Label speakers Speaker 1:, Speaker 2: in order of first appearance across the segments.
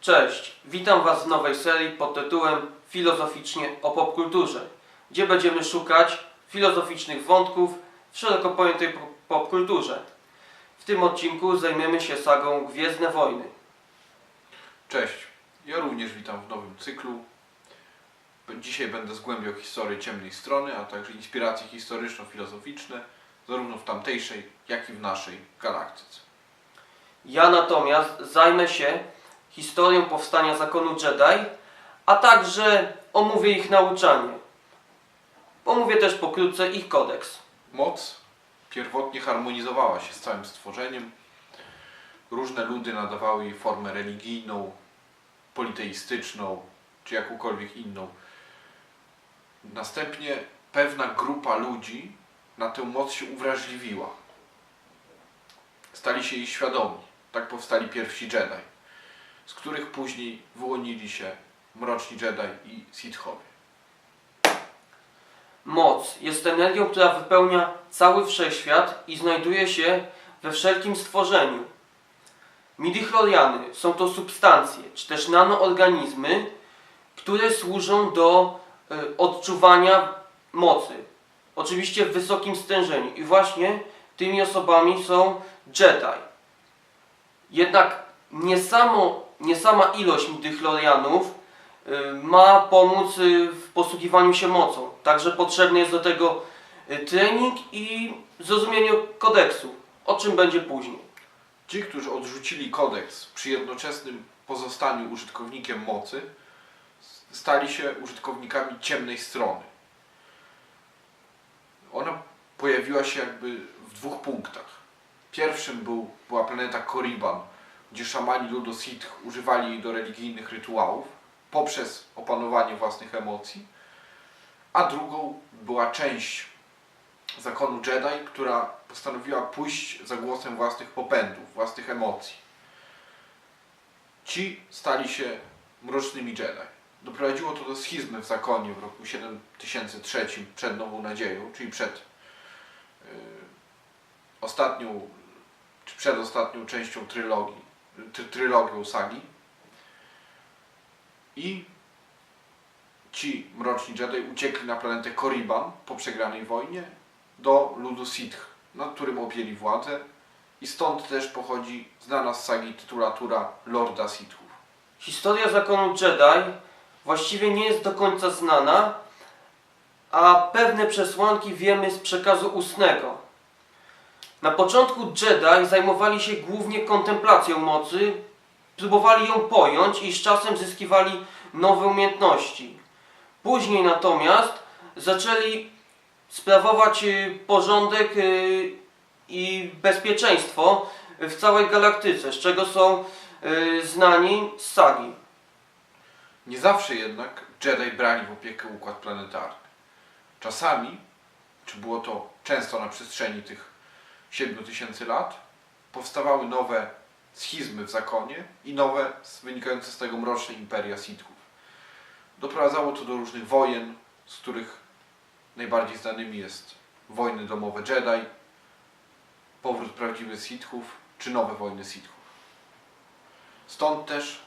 Speaker 1: Cześć, witam Was w nowej serii pod tytułem Filozoficznie o popkulturze, gdzie będziemy szukać filozoficznych wątków w szeroko pojętej po- popkulturze. W tym odcinku zajmiemy się sagą Gwiezdne Wojny.
Speaker 2: Cześć, ja również witam w nowym cyklu. Dzisiaj będę zgłębiał historię ciemnej strony, a także inspiracje historyczno-filozoficzne, zarówno w tamtejszej, jak i w naszej galaktyce.
Speaker 1: Ja natomiast zajmę się historią powstania zakonu Jedi, a także omówię ich nauczanie. Omówię też pokrótce ich kodeks.
Speaker 2: Moc pierwotnie harmonizowała się z całym stworzeniem. Różne ludy nadawały jej formę religijną, politeistyczną, czy jakąkolwiek inną. Następnie pewna grupa ludzi na tę moc się uwrażliwiła. Stali się jej świadomi. Tak powstali pierwsi Jedi, z których później wyłonili się mroczni Jedi i Sithowie.
Speaker 1: Moc jest energią, która wypełnia cały wszechświat i znajduje się we wszelkim stworzeniu. Midichloriany są to substancje, czy też nanoorganizmy, które służą do y, odczuwania mocy. Oczywiście w wysokim stężeniu. I właśnie tymi osobami są Jedi. Jednak nie, samo, nie sama ilość midichlorianów y, ma pomóc y, w posługiwaniu się mocą. Także potrzebny jest do tego y, trening i zrozumienie kodeksu, o czym będzie później.
Speaker 2: Ci, którzy odrzucili kodeks przy jednoczesnym pozostaniu użytkownikiem mocy, stali się użytkownikami ciemnej strony. Ona pojawiła się jakby w dwóch punktach. Pierwszym był, była planeta Korriban, gdzie szamani ludu Sith używali jej do religijnych rytuałów poprzez opanowanie własnych emocji, a drugą była część zakonu Jedi, która postanowiła pójść za głosem własnych popędów, własnych emocji. Ci stali się mrocznymi Jedi. Doprowadziło to do schizmy w zakonie w roku 7003 przed Nową Nadzieją, czyli przed yy, ostatnią, czy przedostatnią częścią trylogii, ty, trylogią sagi. I ci mroczni Jedi uciekli na planetę Korriban po przegranej wojnie do ludu Sith, nad którym objęli władzę i stąd też pochodzi znana z sagi tytulatura Lorda Sithów.
Speaker 1: Historia zakonu Jedi właściwie nie jest do końca znana, a pewne przesłanki wiemy z przekazu ustnego. Na początku Jedi zajmowali się głównie kontemplacją mocy, próbowali ją pojąć i z czasem zyskiwali nowe umiejętności. Później natomiast zaczęli sprawować y, porządek y, i bezpieczeństwo w całej galaktyce, z czego są y, znani z sagi.
Speaker 2: Nie zawsze jednak Jedi brali w opiekę układ planetarny. Czasami, czy było to często na przestrzeni tych 7000 lat, powstawały nowe schizmy w zakonie i nowe wynikające z tego mroczne imperia Sithów. Doprowadzało to do różnych wojen, z których najbardziej znanymi jest wojny domowe Jedi, powrót prawdziwych Sithów, czy nowe wojny Sithów. Stąd też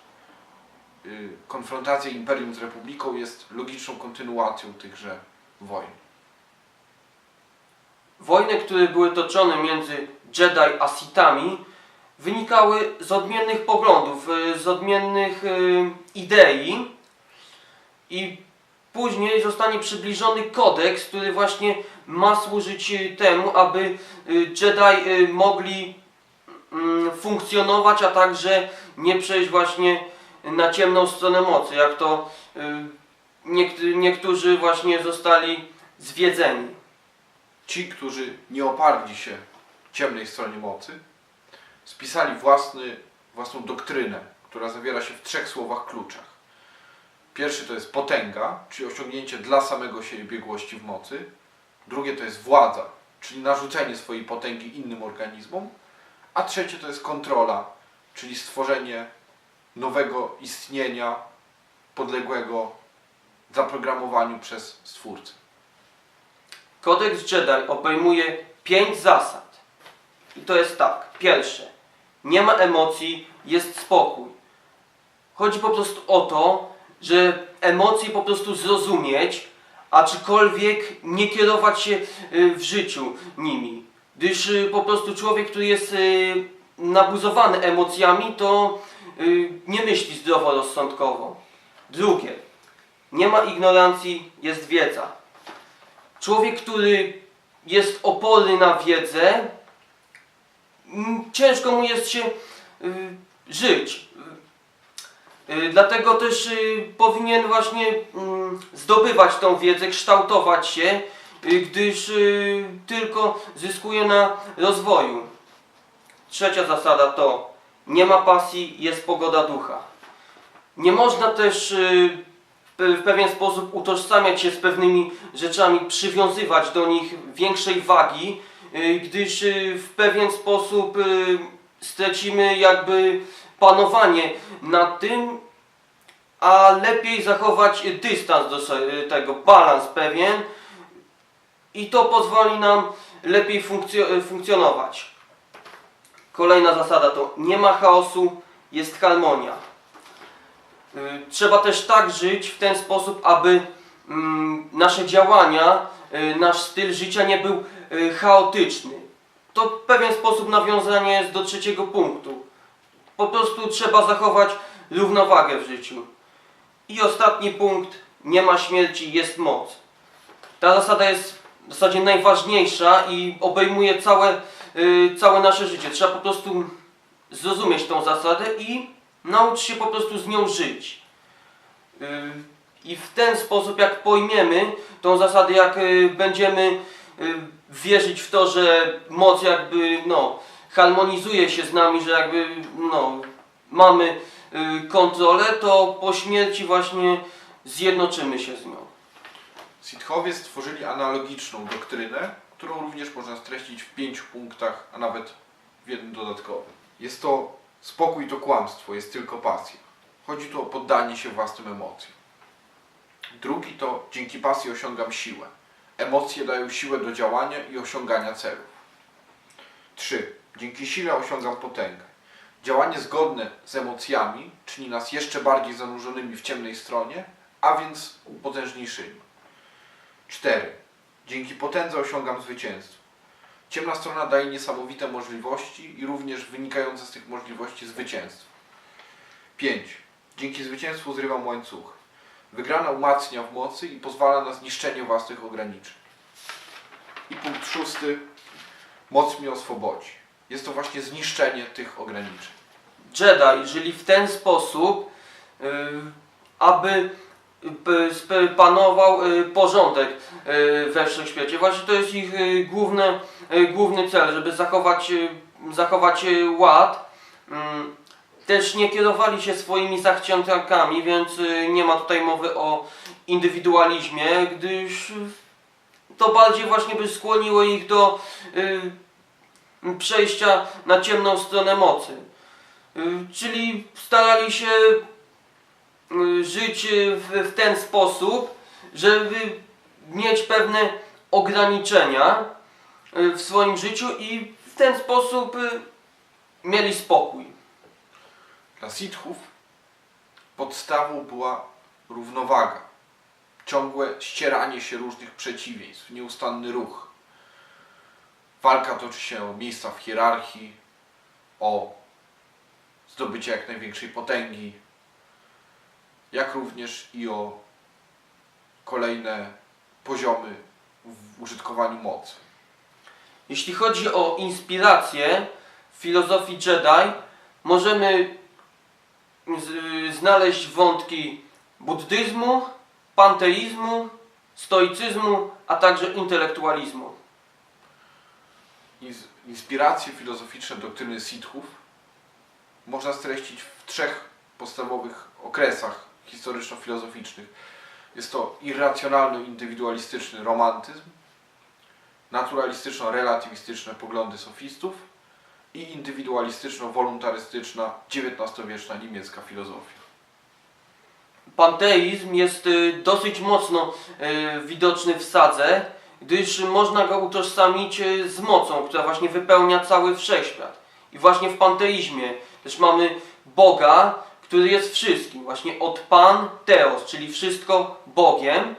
Speaker 2: y, konfrontacja Imperium z Republiką jest logiczną kontynuacją tychże wojen.
Speaker 1: Wojny, które były toczone między Jedi a Sithami, wynikały z odmiennych poglądów, y, z odmiennych y, idei i później zostanie przybliżony kodeks, który właśnie ma służyć y, temu, aby Jedi mogli mm, funkcjonować, a także nie przejść właśnie na ciemną stronę mocy, jak to niekt- niektórzy właśnie zostali zwiedzeni.
Speaker 2: Ci, którzy nie oparli się ciemnej stronie mocy, spisali własny, własną doktrynę, która zawiera się w trzech słowach kluczach. Pierwszy to jest potęga, czyli osiągnięcie dla samego siebie biegłości w mocy. Drugie to jest władza, czyli narzucenie swojej potęgi innym organizmom. A trzecie to jest kontrola, czyli stworzenie nowego istnienia podległego zaprogramowaniu przez Stwórcę.
Speaker 1: Kodeks Jedi obejmuje pięć zasad. I to jest tak. Pierwsze. Nie ma emocji, jest spokój. Chodzi po prostu o to, że emocje po prostu zrozumieć, aczkolwiek nie kierować się y, w życiu nimi. Gdyż y, po prostu człowiek, który jest y, nabuzowany emocjami, to nie myśli zdroworozsądkowo. Drugie, nie ma ignorancji, jest wiedza. Człowiek, który jest oporny na wiedzę, mm, ciężko mu jest się y, żyć. Y, Dlatego też y, powinien właśnie mm, zdobywać tą wiedzę, kształtować się, y, gdyż y, tylko zyskuje na rozwoju. Trzecia zasada to nie ma pasji, jest pogoda ducha. Nie można też y, w w pewien sposób utożsamiać się z pewnymi rzeczami, przywiązywać do nich większej wagi, y, gdyż y, w pewien sposób stracimy jakby panowanie nad tym, a lepiej zachować dystans do tego, balans pewien i to pozwoli nam lepiej funkcjo- funkcjonować. Kolejna zasada to nie ma chaosu, jest harmonia. Y, Trzeba też tak żyć w ten sposób, aby mm, nasze działania, y, nasz styl życia nie był y, chaotyczny. To w pewien sposób nawiązanie jest do trzeciego punktu. Po prostu trzeba zachować równowagę w życiu. I ostatni punkt, nie ma śmierci, jest moc. Ta zasada jest w zasadzie najważniejsza i obejmuje całe, całe nasze życie. Trzeba po prostu zrozumieć tą zasadę i nauczyć się po prostu z nią żyć. Y, I w ten sposób, jak pojmiemy tą zasadę, jak y, będziemy y, wierzyć w to, że moc jakby no, harmonizuje się z nami, że jakby no, mamy kontrolę, to po śmierci właśnie zjednoczymy się z nią.
Speaker 2: Sithowie stworzyli analogiczną doktrynę, którą również można streścić w pięciu punktach, a nawet w jednym dodatkowym. Jest to spokój to kłamstwo, jest tylko pasja. Chodzi tu o poddanie się własnym emocjom. Drugi to dzięki pasji osiągam siłę. Emocje dają siłę do działania i osiągania celów. Trzy. Dzięki sile osiągam potęgę. Działanie zgodne z emocjami czyni nas jeszcze bardziej zanurzonymi w ciemnej stronie, a więc potężniejszymi. 4. Dzięki potędze osiągam zwycięstwo. Ciemna strona daje niesamowite możliwości i również wynikające z tych możliwości zwycięstwo. 5. Dzięki zwycięstwu zrywam łańcuch. Wygrana umacnia w mocy i pozwala na zniszczenie własnych ograniczeń. I punkt szósty. Moc mnie oswobodzi. Jest to właśnie zniszczenie tych ograniczeń.
Speaker 1: Jedi żyli w ten sposób, y, aby sp- panował y, porządek y, we wszechświecie. Właśnie to jest ich y, główne, y, główny cel, żeby zachować, y, zachować y, ład. Mm, Też nie kierowali się swoimi zachciankami, więc nie ma tutaj mowy o indywidualizmie, gdyż to bardziej właśnie by skłoniło ich do przejścia na ciemną stronę mocy. Czyli starali się żyć w, ten sposób, żeby mieć pewne ograniczenia w swoim życiu i w ten sposób y, mieli spokój.
Speaker 2: Dla Sithów podstawą była równowaga. Ciągłe ścieranie się różnych przeciwieństw, nieustanny ruch. Walka toczy się o miejsca w hierarchii, o zdobycie jak największej potęgi, jak również i o kolejne poziomy w użytkowaniu mocy.
Speaker 1: Jeśli chodzi o inspirację w filozofii Jedi, możemy znaleźć wątki buddyzmu, panteizmu, stoicyzmu, a także intelektualizmu.
Speaker 2: Ins- Inspiracje filozoficzne doktryny Sithów można streścić w trzech podstawowych okresach historyczno-filozoficznych. Jest to irracjonalno-indywidualistyczny romantyzm, naturalistyczno-relatywistyczne poglądy sofistów i indywidualistyczno-woluntarystyczna XIX-wieczna niemiecka filozofia.
Speaker 1: Panteizm jest y, dosyć mocno y, widoczny w sadze, gdyż można go utożsamić y, z mocą, która właśnie wypełnia cały wszechświat. I właśnie w panteizmie też mamy Boga, który jest wszystkim. Właśnie od Pan Teos, czyli wszystko Bogiem.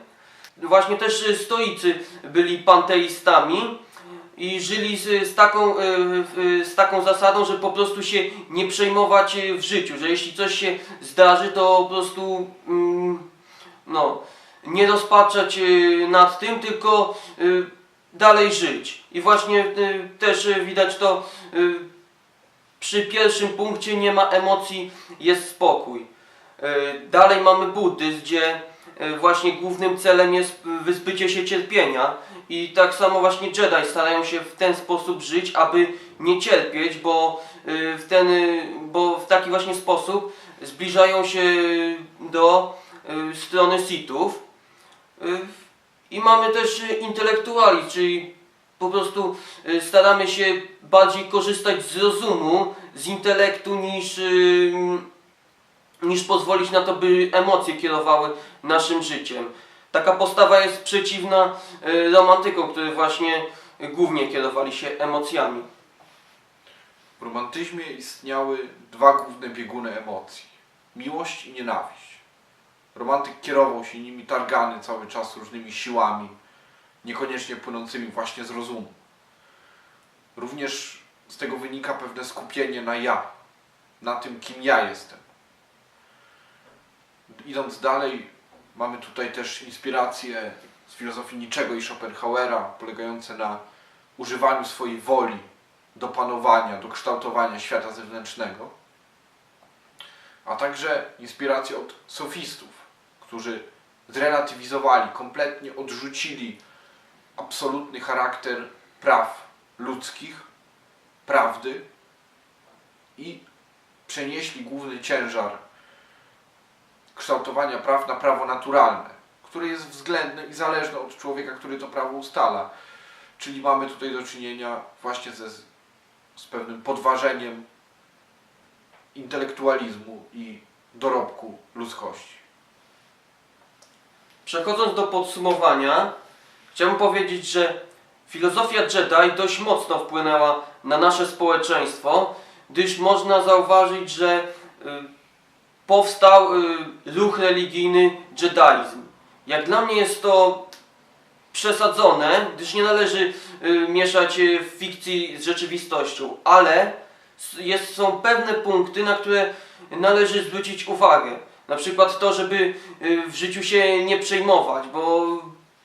Speaker 1: Właśnie też y, stoicy byli panteistami i żyli z, z, taką, y, y, z taką zasadą, że po prostu się nie przejmować w życiu, że jeśli coś się zdarzy, to po prostu mm, no, nie rozpaczać nad tym, tylko dalej żyć. I właśnie też widać to przy pierwszym punkcie nie ma emocji, jest spokój. Dalej mamy buddyzm, gdzie właśnie głównym celem jest wyzbycie się cierpienia i tak samo właśnie Jedi starają się w ten sposób żyć, aby nie cierpieć, bo y, w, ten, bo w taki właśnie sposób zbliżają się do strony Sithów. I mamy też intelektualizm, czyli po prostu staramy się bardziej korzystać z rozumu, z intelektu niż, niż pozwolić na to, by emocje kierowały naszym życiem. Taka postawa jest przeciwna y, romantykom, którzy właśnie głównie kierowali się emocjami.
Speaker 2: W romantyzmie istniały dwa główne bieguny emocji: miłość i nienawiść. Romantyk kierował się nimi targany cały czas różnymi siłami, niekoniecznie płynącymi właśnie z rozumu. Również z tego wynika pewne skupienie na ja, na tym, kim ja jestem. Idąc dalej, mamy tutaj też inspiracje z filozofii Niczego i Schopenhauera, polegające na używaniu swojej woli do panowania, do kształtowania świata zewnętrznego, a także inspiracje od sofistów, którzy zrelatywizowali, kompletnie odrzucili absolutny charakter praw ludzkich, prawdy i przenieśli główny ciężar kształtowania praw na prawo naturalne, które jest względne i zależne od człowieka, który to prawo ustala. Czyli mamy tutaj do czynienia właśnie ze, z pewnym podważeniem intelektualizmu i dorobku ludzkości.
Speaker 1: Przechodząc do podsumowania, chciałbym powiedzieć, że filozofia Jedi dość mocno wpłynęła na nasze społeczeństwo, gdyż można zauważyć, że y, powstał y, ruch religijny Jediizm. Jak dla mnie jest to przesadzone, gdyż nie należy y, mieszać y, fikcji z rzeczywistością, ale jest, są pewne punkty, na które należy zwrócić uwagę. Na przykład to, żeby y, w życiu się nie przejmować, bo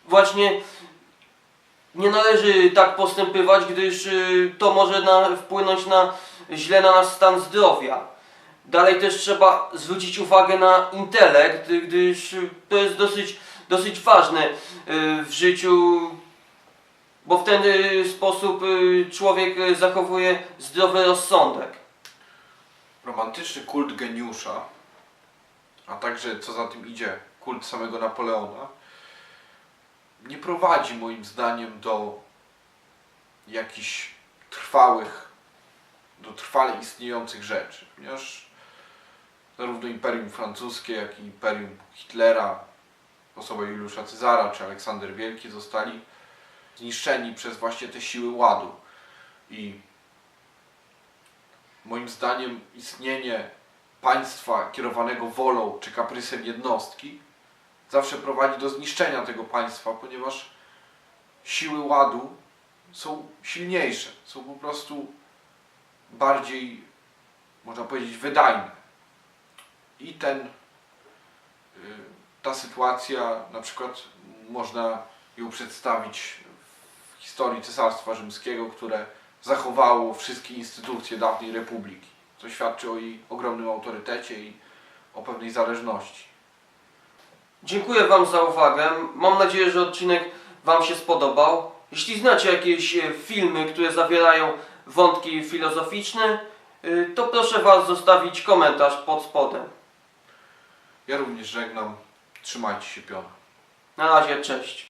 Speaker 1: właśnie nie należy tak postępować, gdyż y, to może na, wpłynąć na źle na nasz stan zdrowia. Dalej też trzeba zwrócić uwagę na intelekt, gdyż to jest dosyć, dosyć ważne y, w życiu, bo w ten y, sposób y, człowiek zachowuje zdrowy rozsądek.
Speaker 2: Romantyczny kult geniusza, a także co za tym idzie, kult samego Napoleona, nie prowadzi moim zdaniem do jakichś trwałych, do trwale istniejących rzeczy, ponieważ zarówno Imperium Francuskie, jak i Imperium Hitlera, osoba Juliusza Cezara czy Aleksander Wielki zostali zniszczeni przez właśnie te siły ładu i moim zdaniem istnienie państwa kierowanego wolą czy kaprysem jednostki zawsze prowadzi do zniszczenia tego państwa, ponieważ siły ładu są silniejsze, są po prostu bardziej, można powiedzieć, wydajne. I ten, y, ta sytuacja, na przykład można ją przedstawić w historii Cesarstwa Rzymskiego, które zachowało wszystkie instytucje dawnej republiki, co świadczy o jej ogromnym autorytecie i o pewnej zależności.
Speaker 1: Dziękuję Wam za uwagę. Mam nadzieję, że odcinek Wam się spodobał. Jeśli znacie jakieś e, filmy, które zawierają wątki filozoficzne, y, to proszę Was zostawić komentarz pod spodem.
Speaker 2: Ja również żegnam. Trzymajcie się piona.
Speaker 1: Na razie, cześć.